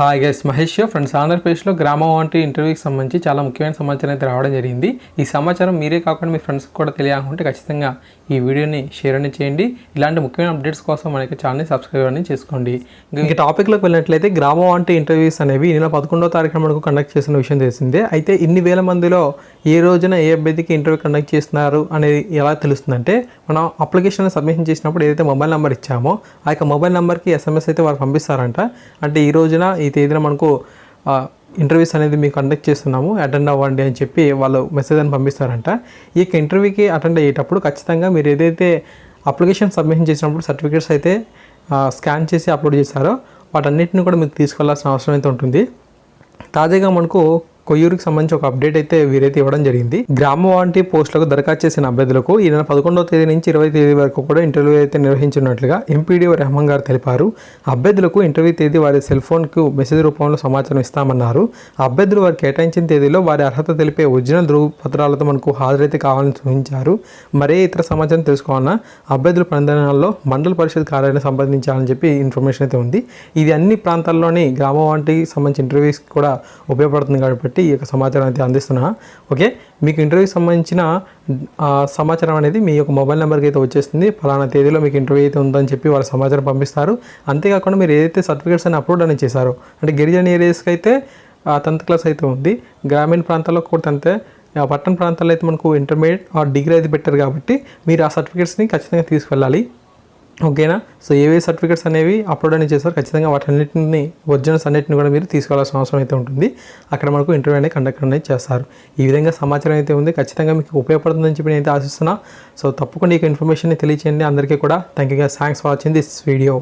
Hi guys Mahesh friends ఆంధ్రప్రదేశ్లో గ్రామం వంటి ఇంటర్వ్యూకి సంబంధించి చాలా ముఖ్యమైన సమాచారం అయితే రావడం జరిగింది. ఈ సమాచారం మీరే కాకుండా మీ ఫ్రెండ్స్కి కూడా తెలియాలనుకుంటే ఖచ్చితంగా ఈ వీడియోని షేర్ అని చేయండి. ఇలాంటి ముఖ్యమైన అప్డేట్స్ కోసం మనకి ఛానల్ని సబ్స్క్రైబ్ అని చేసుకోండి. ఇంకా టాపిక్లోకి వెళ్ళినట్లయితే గ్రామం వంటి ఇంటర్వ్యూస్ అనేవి నెల పదకొండో తారీఖున మనకు కండక్ట్ చేసిన విషయం తెలిసిందే. అయితే ఇన్ని వేల మందిలో ఏ రోజున ఏ అభ్యర్థికి ఇంటర్వ్యూ కండక్ట్ చేస్తున్నారు అనేది ఎలా తెలుస్తుందంటే మనం అప్లికేషన్ సబ్మిషన్ చేసినప్పుడు ఏదైతే మొబైల్ నెంబర్ ఇచ్చామో ఆ యొక్క మొబైల్ నెంబర్కి ఎస్ఎంఎస్ అయితే వారు పంపిస్తారంట. అంటే ఈ రోజున ఈ తేదీన మనకు ఇంటర్వ్యూస్ అనేది మీకు కండక్ట్ చేస్తున్నాము అటెండ్ అవ్వండి అని చెప్పి వాళ్ళు మెసేజ్ అని పంపిస్తారంట. ఈ యొక్క ఇంటర్వ్యూకి అటెండ్ అయ్యేటప్పుడు ఖచ్చితంగా మీరు ఏదైతే అప్లికేషన్ సబ్మిషన్ చేసినప్పుడు సర్టిఫికేట్స్ అయితే స్కాన్ చేసి అప్లోడ్ చేశారో వాటన్నిటిని కూడా మీకు తీసుకెళ్ళాల్సిన అవసరం అయితే ఉంటుంది. తాజాగా మనకు కొయ్యూరుకి సంబంధించి ఒక అప్డేట్ అయితే వీరైతే ఇవ్వడం జరిగింది. గ్రామ వాలంటీ పోస్టులకు దరఖాస్తు చేసిన అభ్యర్థులకు ఈ నెల పదకొండవ తేదీ నుంచి ఇరవై తేదీ వరకు కూడా ఇంటర్వ్యూ అయితే నిర్వహించినట్లుగా ఎంపీడీఓ రెహమాన్ గారు తెలిపారు. అభ్యర్థులకు ఇంటర్వ్యూ తేదీ వారి సెల్ ఫోన్కు మెసేజ్ రూపంలో సమాచారం ఇస్తామన్నారు. అభ్యర్థులు వారు కేటాయించిన తేదీలో వారి అర్హత తెలిపే ఒరిజినల్ ధృవపత్రాలతో మనకు హాజరైతే కావాలని సూచించారు. మరే ఇతర సమాచారం తెలుసుకోవాలన్నా అభ్యర్థుల ప్రాంతాలలో మండల పరిషత్ కార్యాలయం సంప్రదించాలని చెప్పి ఇన్ఫర్మేషన్ అయితే ఉంది. ఇది అన్ని ప్రాంతాల్లోని గ్రామ వంటికి సంబంధించిన ఇంటర్వ్యూస్ కూడా ఉపయోగపడుతుంది కాబట్టి ఈ యొక్క సమాచారం అయితే అందిస్తున్నా. ఓకే? మీకు ఇంటర్వ్యూకి సంబంధించిన ఆ, సమాచారం అనేది మీ యొక్క మొబైల్ నెంబర్కి అయితే వచ్చేస్తుంది. ఫలానా తేదీలో మీకు ఇంటర్వ్యూ అయితే ఉందని చెప్పి వాళ్ళ సమాచారం పంపిస్తారు. అంతేకాకుండా మీరు ఏదైతే సర్టిఫికేట్స్ అని అప్లోడ్ అని చేశారో అంటే గిరిజన ఏరియాస్కి అయితే టెన్త్ క్లాస్ అయితే ఉంది. గ్రామీణ ప్రాంతాల్లో కూడా అంతే ఆ పట్టణ ప్రాంతాల్లో అయితే మనకు ఇంటర్మీడియట్ ఆ డిగ్రీ అయితే పెట్టారు కాబట్టి మీరు ఆ సర్టిఫికేట్స్ని ఖచ్చితంగా తీసుకెళ్ళాలి. ఓకేనా? సో ఏవే సర్టిఫికేట్స్ అనేవి అప్లోడ్ అని చేస్తారు ఖచ్చితంగా వాటన్నిటిని ఒరిజినల్స్ అన్నిటిని కూడా మీరు తీసుకోవాల్సిన అవసరం అయితే ఉంటుంది. అక్కడ మనకు ఇంటర్వ్యూ అనేది కండక్ట్ అనేది చేస్తారు. ఈ విధంగా సమాచారం అయితే ఉంది ఖచ్చితంగా మీకు ఉపయోగపడుతుందని చెప్పి నేను అయితే ఆశిస్తున్నా. సో తప్పకుండా ఈ ఇన్ఫర్మేషన్ తెలియచేయండి. అందరికీ కూడా thank you thanks for watching this video.